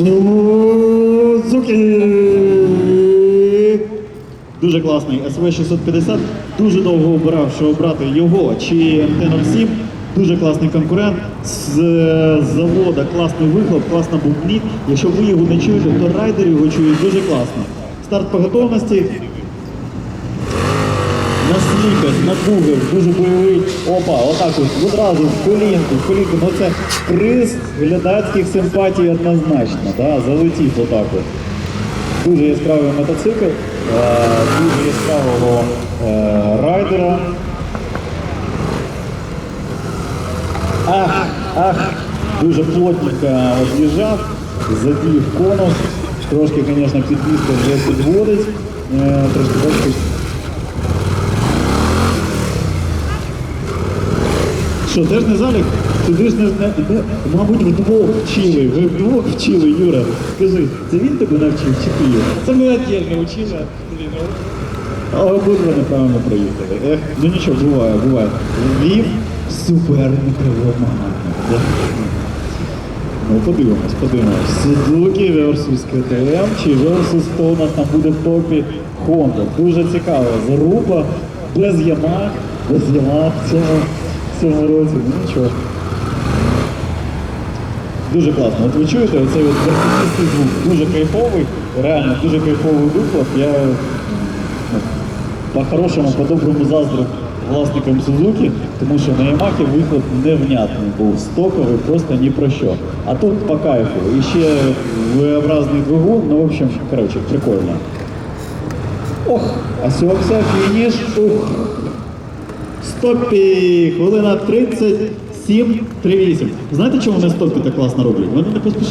Сузуки. Дуже класний СВ-650. Дуже довго обирав, що обрати його чи МТ-07. Дуже класний конкурент. З завода класний вихлоп, класна бубні. Якщо ви його не чуєте, то райдер його чують дуже класно. Старт по готовності. На слікость, на дуже бойовий. Опа, отак от, одразу в колінку, в колінку. Ну це приз глядацьких симпатій однозначно. Да? Залетів отак от. Дуже яскравий мотоцикл, е, дуже яскравого е, райдера. Ах, ах, дуже плотненько з'їжджав, задів конус. Трошки, звісно, підвізка вже підводить. Е, трошки Що, теж не залік? Туди ж не, не, не мабуть, вдвох вчили. Ви вдвох вчили, Юра. Скажи, це він тебе навчив чи ти його? Це ми отдельно учили. А обидва неправильно проїхали. Ех, ну нічого, буває, буває. Львів супер мікровомагатник. Ну, подивимось, подивимось. Сузуки versus КТМ чи versus хто у нас там буде в топі Honda. Дуже цікаво. Заруба без ямах, без ямах в цьому, році. Ну нічого. Дуже класно. От ви чуєте, оцей от верховістий звук дуже кайфовий, реально дуже кайфовий вихлоп. Я ну, по-хорошому, по-доброму заздрив власникам Сузуки, тому що на Ямахі вихлоп невнятний був, стоковий, просто ні про що. А тут по кайфу. І ще V-образний двигун, ну в общем, коротше, прикольно. Ох, а сьомся, фініш. Ух. Стопі! Хвилина 37, 38. Знаєте, чому вони стопі так класно роблять? Вони не поспішають